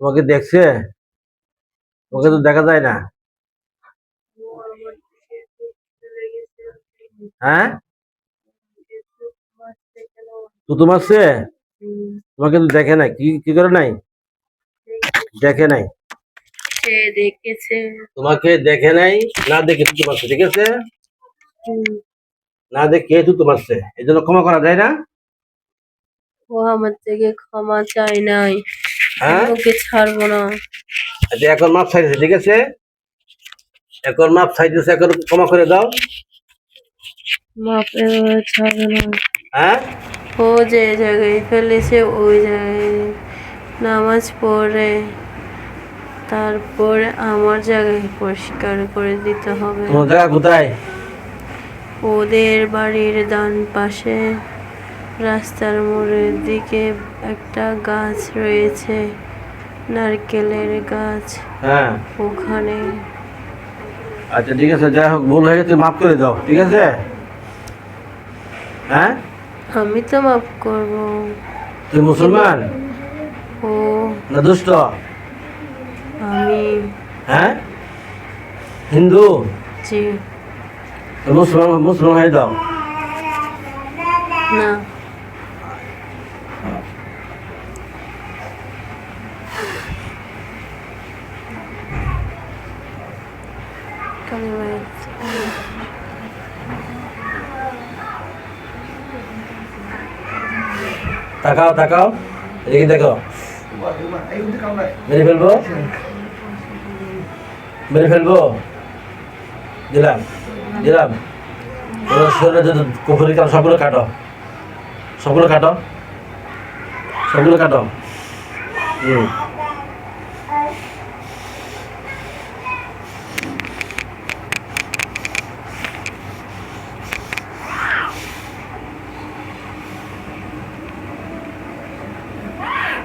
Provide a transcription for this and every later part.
তোমাকে দেখছে? তোমাকে তো দেখা যায় না। হ্যাঁ? তো তোমার সে তোমাকে তো দেখে নাই। কি কি করে নাই? দেখে নাই? তোমাকে দেখে নাই? না দেখে তো তোমার ঠিক আছে? না দেখে তো তোমার এই জন্য ক্ষমা করা যায় না? ও আমার থেকে ক্ষমা চাই নাই। হ্যাঁ? ওকে ছাড়বো না। আচ্ছা এখন মাপ চাইতেছে ঠিক আছে? এখন মাপ চাইতেছে এখন ক্ষমা করে দাও। মাপে ছাড়বো না। হ্যাঁ? ও যে জায়গায় ফেলেছে ওই জায়গায় নামাজ পড়ে। তারপরে আমার জায়গায় পরিষ্কার করে দিতে হবে। কোথায়? ওদের বাড়ির ডান পাশে। রাস্তার মোড়ের দিকে একটা গাছ রয়েছে নারকেলের গাছ। হ্যাঁ। ওখানে। আচ্ছা ঠিক আছে যাই হোক ভুল হয়ে গেছে মাফ করে দাও ঠিক আছে? হ্যাঁ? আমি তো মাফ করব। তুই মুসলমান? ও। না দুষ্ট? আমি। হ্যাঁ? হিন্দু? জি। মুসলমান মুসলমান হয়ে দাও। না। তাকাও তাকাও। এদিকে দেখো মেরে ফেলব? মেরে ফেলব? দিলাম দিলাম। কুফুরি কারণ সবগুলো কাটো। সবগুলো কাটো। সবগুলো কাটো। হুম।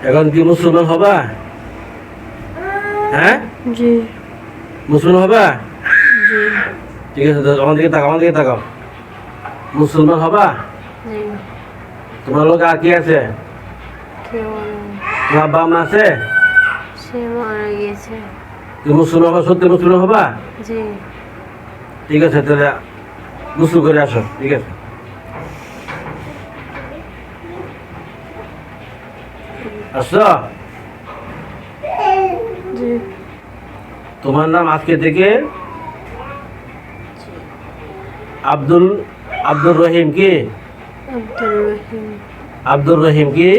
এখন কি মুসলমান হবা? হ্যাঁ? জি। মুসলমান হবা? জি। ঠিক আছে আমার দিকে তাকাও আমার দিকে তাকাও। মুসলমান হবা? জি। তোমার লোক আর কি আছে? তোমার বাবা মা আছে? সে মারা গেছে তুমি মুসলমান হবা সত্যি মুসলমান হবা? জি। ঠিক আছে তাহলে গুসল করে আসো ঠিক আছে। আসছো তোমার নাম আজকে থেকে আব্দুল আব্দুর রহিম কি? আব্দুর রহিম। কি?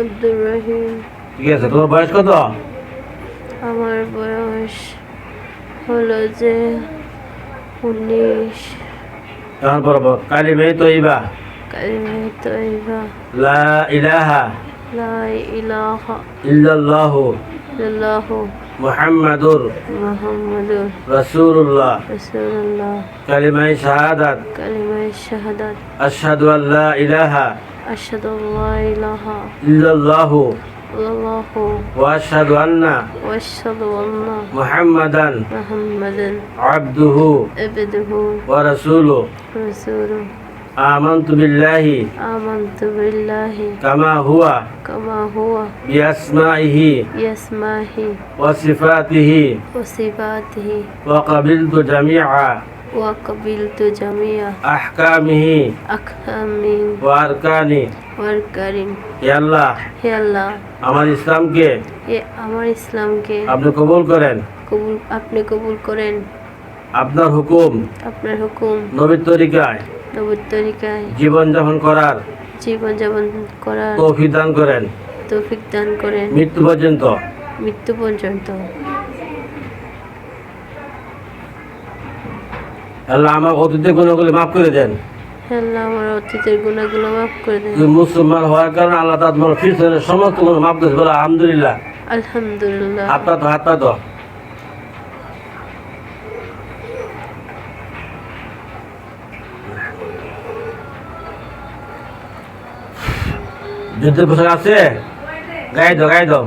আব্দুর রহিম। ঠিক আছে তোমার বয়স কত? আমার বয়স হলো যে উনিশ। বরাবর কালী মেয়ে তৈবা। কালিমায় তৈবা। লা ইলাহা لا إله إلا الله. إلا الله. محمد محمد رسول الله رسول الله كلمة شهادة. كلمة شهادة. أشهد أن لا إله أشهد أن لا إله إلا الله. الله. وأشهد أن وأشهد أن محمدا محمدا عبده عبده ورسوله. رسوله আমানতু বিল্লাহি। কামা হুয়া। কামা হুয়া। বিআসমাইহি বিআসমাহি ওয়া সিফাতিহি। ওয়া সিফাতিহি। ওয়া কাবিলতু জামিআ। ওয়া কাবিলতু জামিয়া আহকামিহি। আখহামি ওয়া আরকানি। ওয়ার কারিম হে আল্লাহ। হে আল্লাহ। আমার ইসলামকে এ আমার ইসলামকে আপনি কবুল করেন। কবুল আপনি কবুল করেন। আপনার হুকুম আপনার হুকুম নবীর তরিকায় নবুর তরিকায় জীবন যাপন করার জীবন যাপন করার তৌফিক দান করেন। তৌফিক দান করেন। মৃত্যু পর্যন্ত। মৃত্যু পর্যন্ত। আল্লাহ আমার অতীতের গুণগুলি মাফ করে দেন। আল্লাহ আমার অতীতের গুণাগুলো মাফ করে দেন। মুসলমান হওয়ার কারণে আল্লাহ তোমার সমস্ত গুণ মাফ করেছে বলে আলহামদুলিল্লাহ। আলহামদুলিল্লাহ। হাত পা তো হাত পা যুদ্ধের পোশাক আছে? গায়ে দো গায়ে দো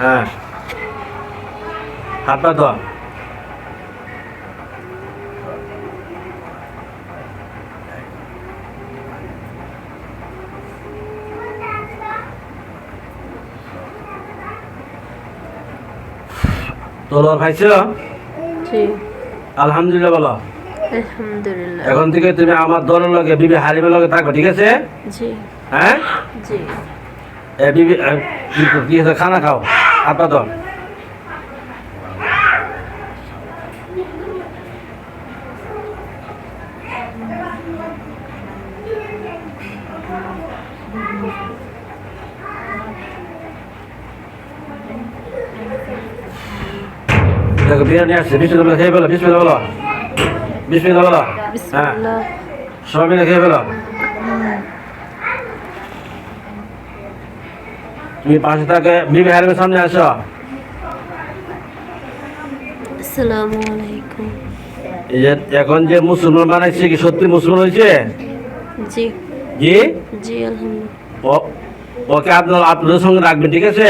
হ্যাঁ। হাত পা দাও তোলার খাইছ? আলহামদুলিল্লাহ বলো। এখন থেকে তুমি আমার দলের লগে বিবে হারিমের লগে থাকো ঠিক আছে? জি। হ্যাঁ? খানা খাও আপাতত দেখো বিরিয়ানি আসছে বিসমিল্লাহ খেয়ে ফেলো বিসমিল্লাহ বলো। হ্যাঁ সবাই মিলে খেয়ে ফেলো। তুমি পাশে থাকে বিবি হারিমের সামনে আসো। আসসালামু আলাইকুম। এই যে এখন যে মুসলমান বানাইছে কি সত্যি মুসলমান হয়েছে? জি। জি? জি আলহামদুলিল্লাহ। ওকে আপনার আপনাদের সঙ্গে রাখবেন ঠিক আছে?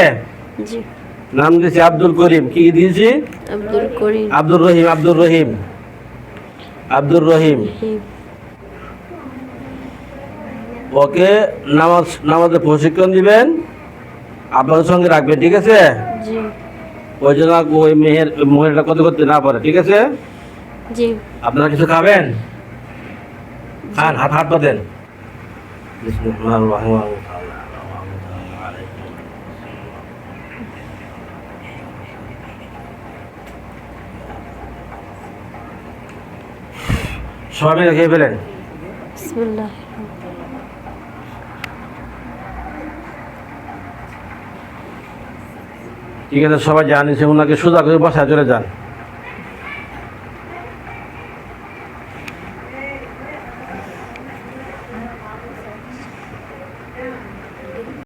জি। নাম দিয়েছি আব্দুল করিম। কি দিয়েছি? আব্দুল করিম। আব্দুর রহিম আব্দুর রহিম। আব্দুর রহিম। ওকে নামাজ নামাজের প্রশিক্ষণ দিবেন। আপনাদের সঙ্গে রাখবেন ঠিক আছে? ওই জন্য ওই মেয়ের মহিলাটা কত করতে না পারে ঠিক আছে? আপনারা কিছু খাবেন? খান হাত হাত পাতেন সবাই খেয়ে ফেলেন। বিসমিল্লাহ। ঠিক আছে সবাই জানিস ওনাকে সোজা করে বাসায় চলে যান।